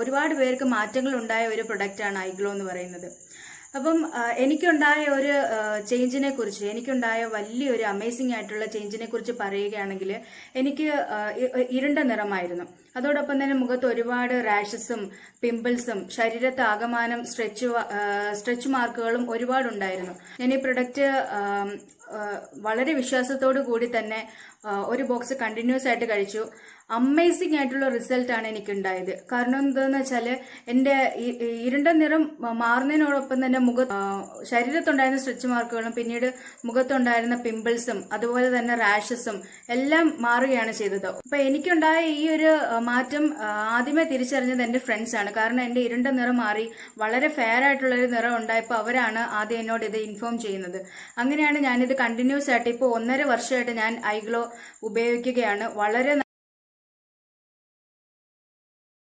ഒരുപാട് പേർക്ക് മാറ്റങ്ങൾ ഉണ്ടായ ഒരു പ്രൊഡക്റ്റാണ് ഐഗ്ലോ എന്ന് പറയുന്നത്. അപ്പം എനിക്കുണ്ടായ ഒരു ചേഞ്ചിനെ കുറിച്ച് എനിക്കുണ്ടായ വലിയൊരു അമേസിംഗ് ആയിട്ടുള്ള ചേഞ്ചിനെ കുറിച്ച് പറയുകയാണെങ്കിൽ എനിക്ക് ഇരുണ്ട നിറമായിരുന്നു. അതോടൊപ്പം തന്നെ മുഖത്ത് ഒരുപാട് റാഷസും പിമ്പിൾസും ശരീരത്ത് ആകമാനം സ്ട്രെച്ച് സ്ട്രെച്ച് മാർക്കുകളും ഒരുപാടുണ്ടായിരുന്നു. ഞാൻ ഈ പ്രൊഡക്റ്റ് വളരെ വിശ്വാസത്തോടു കൂടി തന്നെ ഒരു ബോക്സ് കണ്ടിന്യൂസ് ആയിട്ട് കഴിച്ചു. അമേസിംഗ് ആയിട്ടുള്ള റിസൾട്ടാണ് എനിക്ക് ഉണ്ടായത് കാരണം എന്റെ ഈ- ഈ ഇരുണ്ട നിറം മാറുന്നതിനോടൊപ്പം തന്നെ മുഖ ശരീരത്തുണ്ടായിരുന്ന സ്ട്രെച്ച് മാർക്കുകളും പിന്നീട് മുഖത്തുണ്ടായിരുന്ന പിമ്പിൾസും അതുപോലെ തന്നെ റാഷസും എല്ലാം മാറുകയാണ് ചെയ്തത്. അപ്പൊ എനിക്കുണ്ടായ ഈ ഒരു മാറ്റം ആദ്യമേ തിരിച്ചറിഞ്ഞത് എന്റെ ഫ്രണ്ട്സ് ആണ്. കാരണം എന്റെ ഇരുണ്ട നിറം മാറി വളരെ ഫെയർ ആയിട്ടുള്ള ഒരു നിറം ഉണ്ടായപ്പോൾ അവരാണ് ആദ്യം എന്നോട് ഇത് ഇൻഫോം ചെയ്യുന്നത്. അങ്ങനെയാണ് ഞാനിത് കണ്ടിന്യൂസ് ആയിട്ട് ഇപ്പോൾ ഒന്നര വർഷമായിട്ട് ഞാൻ ഐ ഐഗ്ലോ ഉപയോഗിക്കുകയാണ്. വളരെ